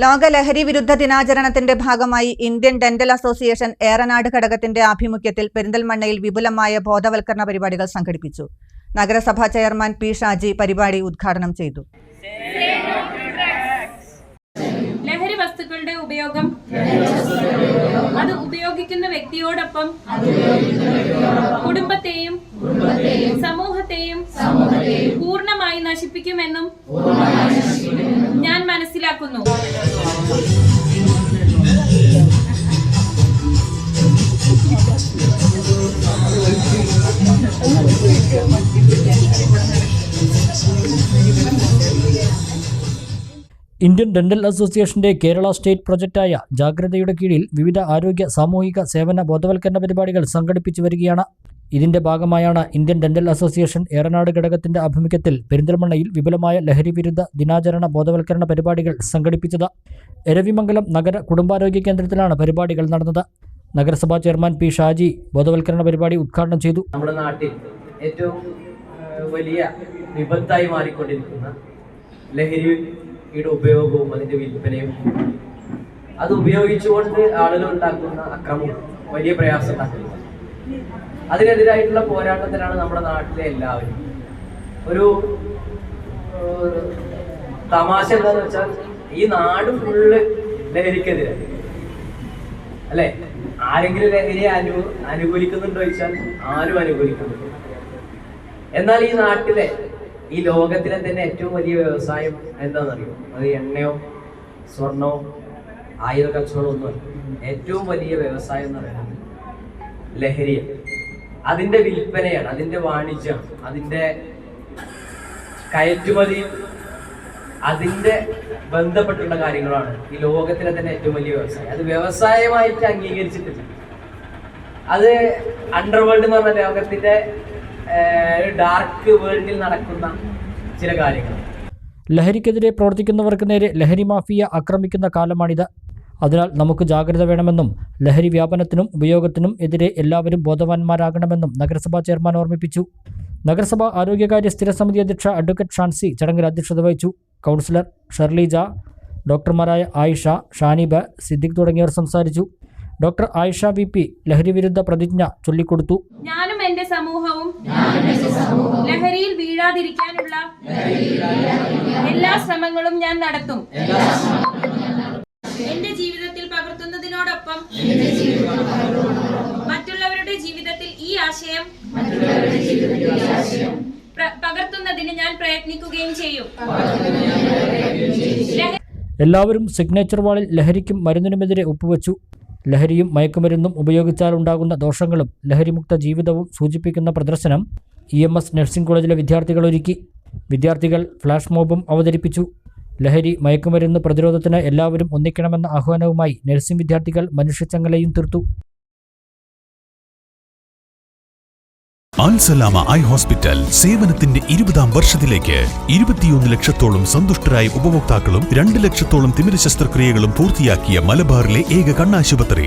ലോക ലഹരി വിരുദ്ധ ദിനാചരണത്തിന്റെ ഭാഗമായി ഇന്ത്യൻ ഡെന്റൽ അസോസിയേഷൻ ഏറനാട് ഘടകത്തിന്റെ ആഭിമുഖ്യത്തിൽ പെരിന്തൽമണ്ണയിൽ വിപുലമായ ബോധവൽക്കരണ പരിപാടികൾ സംഘടിപ്പിച്ചു. നഗരസഭാ ചെയർമാൻ പി ഷാജി പരിപാടി ഉദ്ഘാടനം ചെയ്തു. ലഹരി വസ്തുക്കളുടെ ഉപയോഗം. അത് ഉപയോഗിക്കുന്ന വ്യക്തിയോടൊപ്പം കുടുംബത്തെയും സമൂഹത്തെയും പൂർണമായി നശിപ്പിക്കുമെന്നും മനസ്സിലാക്കുന്നു. ഇന്ത്യൻ ഡെന്റൽ അസോസിയേഷന്റെ കേരള സ്റ്റേറ്റ് പ്രൊജക്റ്റായ ജാഗ്രതയുടെ കീഴിൽ വിവിധ ആരോഗ്യ സാമൂഹിക സേവന ബോധവൽക്കരണ പരിപാടികൾ സംഘടിപ്പിച്ചു വരികയാണ്. ഇതിന്റെ ഭാഗമായാണ് ഇന്ത്യൻ ഡെന്റൽ അസോസിയേഷൻ ഏറനാട് ഘടകത്തിന്റെ ആഭിമുഖ്യത്തിൽ പെരിന്തൽമണ്ണയിൽ വിപുലമായ ലഹരി വിരുദ്ധ ദിനാചരണ ബോധവൽക്കരണ പരിപാടികൾ സംഘടിപ്പിച്ചത്. എരവിമംഗലം നഗര കുടുംബാരോഗ്യ കേന്ദ്രത്തിലാണ് പരിപാടികൾ നടന്നത്. നഗരസഭാ ചെയർമാൻ പി ഷാജി ബോധവൽക്കരണ പരിപാടി ഉദ്ഘാടനം ചെയ്തു. നമ്മുടെ നാട്ടിൽ ഏറ്റവും വലിയ വിപത്തായി മാറിക്കൊണ്ടിരിക്കുന്ന ലഹരിയുടെ ഉപയോഗവും അതിന്റെ വിൽപ്പനയും അത് ഉപയോഗിച്ചുകൊണ്ട് ആളുകൾ ഉണ്ടാക്കുന്ന അക്രമവും വലിയ പ്രയാസം അതിനെതിരായിട്ടുള്ള പോരാട്ടത്തിലാണ് നമ്മുടെ നാട്ടിലെ എല്ലാവരും. ഒരു തമാശ എന്താന്ന് വെച്ചാൽ ഈ നാട് ഫുള്ള് ലഹരിക്കെതിരെ. അല്ലെ? ആരെങ്കിലും ലഹരിയെ അനു അനുകൂലിക്കുന്നുണ്ടോ ചോദിച്ചാൽ ആരും അനുകൂലിക്കുന്നുണ്ട് എന്നാൽ ഈ നാട്ടിലെ ഈ ലോകത്തിലെ തന്നെ ഏറ്റവും വലിയ വ്യവസായം എന്താണെന്നറിയോ? അത് എണ്ണയോ സ്വർണമോ ആയുധ കച്ചവടമോ ഒന്നുമല്ല ഏറ്റവും വലിയ വ്യവസായം എന്ന് പറയുന്നത് ലഹരിയാണ് അതിന്റെ വിൽപ്പനയാണ് അതിന്റെ വാണിജ്യം അതിന്റെ കയറ്റുമതി അതിന്റെ ബന്ധപ്പെട്ടുള്ള കാര്യങ്ങളാണ് ഈ ലോകത്തിലെ തന്നെ ഏറ്റവും വലിയ വ്യവസായം. അത് വ്യവസായമായിട്ട് അംഗീകരിച്ചിട്ടില്ല. അത് അണ്ടർവേൾഡ് എന്ന് പറഞ്ഞ ലോകത്തിന്റെ ഡാർക്ക് വേൾഡിൽ നടക്കുന്ന ചില കാര്യങ്ങൾ. ലഹരിക്കെതിരെ പ്രവർത്തിക്കുന്നവർക്ക് നേരെ ലഹരി മാഫിയ ആക്രമിക്കുന്ന കാലമാണിത്. അതിനാൽ നമുക്ക് ജാഗ്രത വേണമെന്നും ലഹരി വ്യാപനത്തിനും ഉപയോഗത്തിനും എതിരെ എല്ലാവരും ബോധവാന്മാരാകണമെന്നും നഗരസഭാ ചെയർമാൻ ഓർമ്മിപ്പിച്ചു. നഗരസഭാ ആരോഗ്യകാര്യ സ്ഥിരസമിതി അധ്യക്ഷ അഡ്വക്കേറ്റ് ഷാൻസി ചടങ്ങിൽ അധ്യക്ഷത വഹിച്ചു. കൗൺസിലർ ഷെർലീജ ഡോക്ടർമാരായ ആയിഷ ഷാനിബ സിദ്ദിഖ് തുടങ്ങിയവർ സംസാരിച്ചു. ഡോക്ടർ ആയിഷ വി പി ലഹരി വിരുദ്ധ പ്രതിജ്ഞ ചൊല്ലിക്കൊടുത്തു. ഞാനും എന്റെ സമൂഹവും ലഹരിയിൽ വീഴാതിരിക്കാനുള്ള എല്ലാ ശ്രമങ്ങളും ഞാൻ നടത്തും. എന്റെ മറ്റുള്ളവരുടെ ജീവിതത്തിൽ ഈ ആശയം പകർത്തുന്നതിന് ഞാൻ പ്രയത്നിക്കുകയും ചെയ്യും. എല്ലാവരും സിഗ്നേച്ചർ വാളിൽ ലഹരിക്കും മരുന്നിനുമെതിരെ ഒപ്പുവെച്ചു. ലഹരിയും മയക്കുമരുന്നും ഉപയോഗിച്ചാലുണ്ടാകുന്ന ദോഷങ്ങളും ലഹരിമുക്ത ജീവിതവും സൂചിപ്പിക്കുന്ന പ്രദർശനം ഇ എം എസ് നഴ്സിംഗ് കോളേജിലെ വിദ്യാർത്ഥികൾ ഒരുക്കി. വിദ്യാർത്ഥികൾ ഫ്ലാഷ് മോബും അവതരിപ്പിച്ചു. ലഹരി മയക്കുമരുന്ന് പ്രതിരോധത്തിന് എല്ലാവരും ഒന്നിക്കണമെന്ന ആഹ്വാനവുമായി നഴ്സിംഗ് വിദ്യാർത്ഥികൾ മനുഷ്യച്ചങ്ങലയും തീർത്തു. അൽസലാമ ഐ ഹോസ്പിറ്റൽ സേവനത്തിന്റെ ഇരുപതാം വർഷത്തിലേക്ക് ഇരുപത്തിയൊന്ന് ലക്ഷത്തോളം സന്തുഷ്ടരായ ഉപഭോക്താക്കളും രണ്ട് ലക്ഷത്തോളം തിമിര ശസ്ത്രക്രിയകളും പൂർത്തിയാക്കിയ മലബാറിലെ ഏക കണ്ണാശുപത്രി.